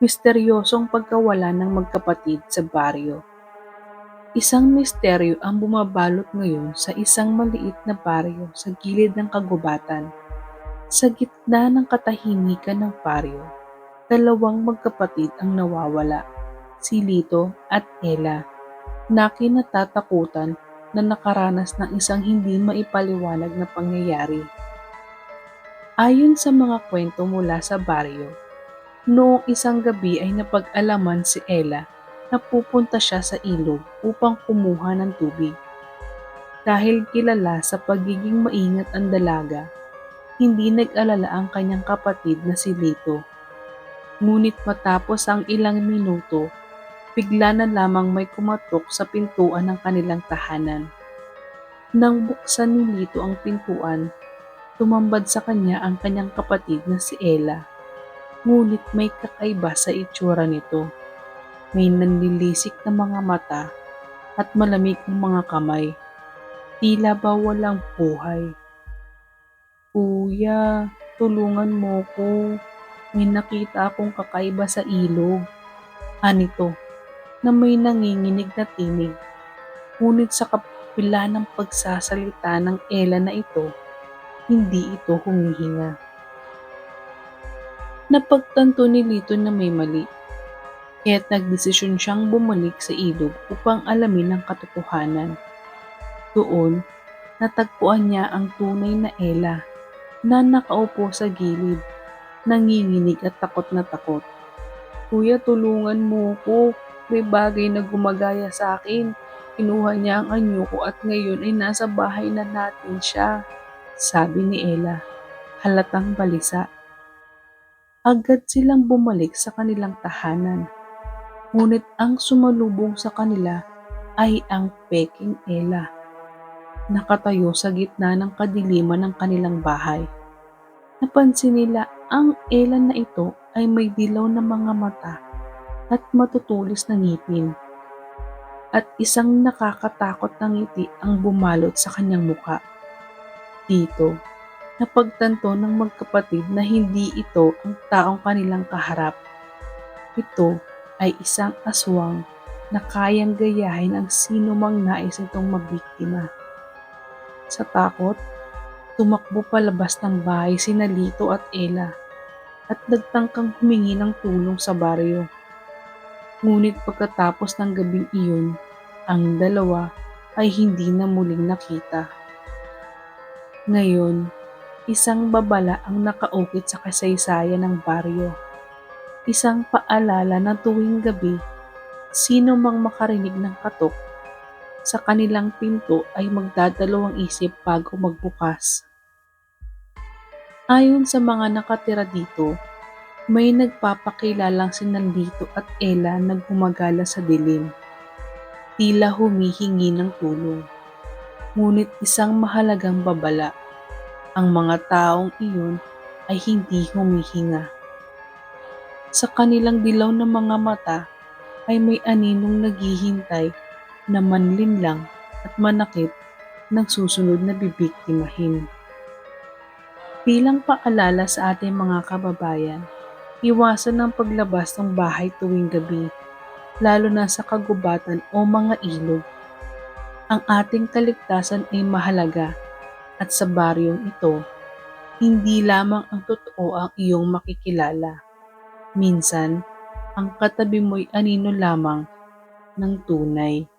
Misteryosong pagkawala ng magkapatid sa baryo. Isang misteryo ang bumabalot ngayon sa isang maliit na baryo sa gilid ng kagubatan. Sa gitna ng katahimikan ng baryo, dalawang magkapatid ang nawawala, si Lito at Ella, na kinatatakutan na nakaranas ng isang hindi maipaliwanag na pangyayari. Ayon sa mga kwento mula sa baryo, Noong isang gabi ay napag-alaman si Ella na pupunta siya sa ilog upang kumuha ng tubig. Dahil kilala sa pagiging maingat ang dalaga, hindi nag-alala ang kanyang kapatid na si Lito. Ngunit matapos ang ilang minuto, bigla na lamang may kumatok sa pintuan ng kanilang tahanan. Nang buksan ni Lito ang pintuan, tumambad sa kanya ang kanyang kapatid na si Ella ngunit may kakaiba sa itsura nito. May nanlilisik na mga mata at malamig ang mga kamay. Tila ba walang buhay. Kuya, tulungan mo ko. May nakita akong kakaiba sa ilog. Anito, na may nanginginig na tinig. Ngunit sa kapila ng pagsasalita ng Ella na ito, hindi ito humihinga. Napagtanto ni Lito na may mali, kaya't nagdesisyon siyang bumalik sa ilog upang alamin ang katotohanan. Doon, natagpuan niya ang tunay na Ella na nakaupo sa gilid, nanginginig at takot na takot. Kuya, tulungan mo ko. May bagay na gumagaya sa akin. Kinuha niya ang anyo ko at ngayon ay nasa bahay na natin siya. Sabi ni Ella, halatang balisa. Agad silang bumalik sa kanilang tahanan. Ngunit ang sumalubong sa kanila ay ang peking Ella. Nakatayo sa gitna ng kadiliman ng kanilang bahay. Napansin nila ang Ella na ito ay may dilaw na mga mata at matutulis na ngipin. At isang nakakatakot na ngiti ang bumalot sa kanyang muka. Dito, napagtanto ng magkapatid na hindi ito ang taong kanilang kaharap. Ito ay isang aswang na kayang gayahin ang sino mang nais itong mabiktima. Sa takot, tumakbo palabas ng bahay si Nalito at Ella at nagtangkang humingi ng tulong sa baryo. Ngunit pagkatapos ng gabing iyon, ang dalawa ay hindi na muling nakita. Ngayon, Isang babala ang nakaukit sa kasaysayan ng baryo. Isang paalala na tuwing gabi, sino mang makarinig ng katok sa kanilang pinto ay magdadalawang isip bago magbukas. Ayon sa mga nakatira dito, may nagpapakilalang si Nandito at Ella na gumagala sa dilim. Tila humihingi ng tulong. Ngunit isang mahalagang babala ang mga taong iyon ay hindi humihinga. Sa kanilang dilaw na mga mata ay may aninong naghihintay na manlinlang at manakit ng susunod na bibiktimahin. Bilang paalala sa ating mga kababayan, iwasan ang paglabas ng bahay tuwing gabi, lalo na sa kagubatan o mga ilog. Ang ating kaligtasan ay mahalaga at sa baryong ito, hindi lamang ang totoo ang iyong makikilala. Minsan, ang katabi mo'y anino lamang ng tunay.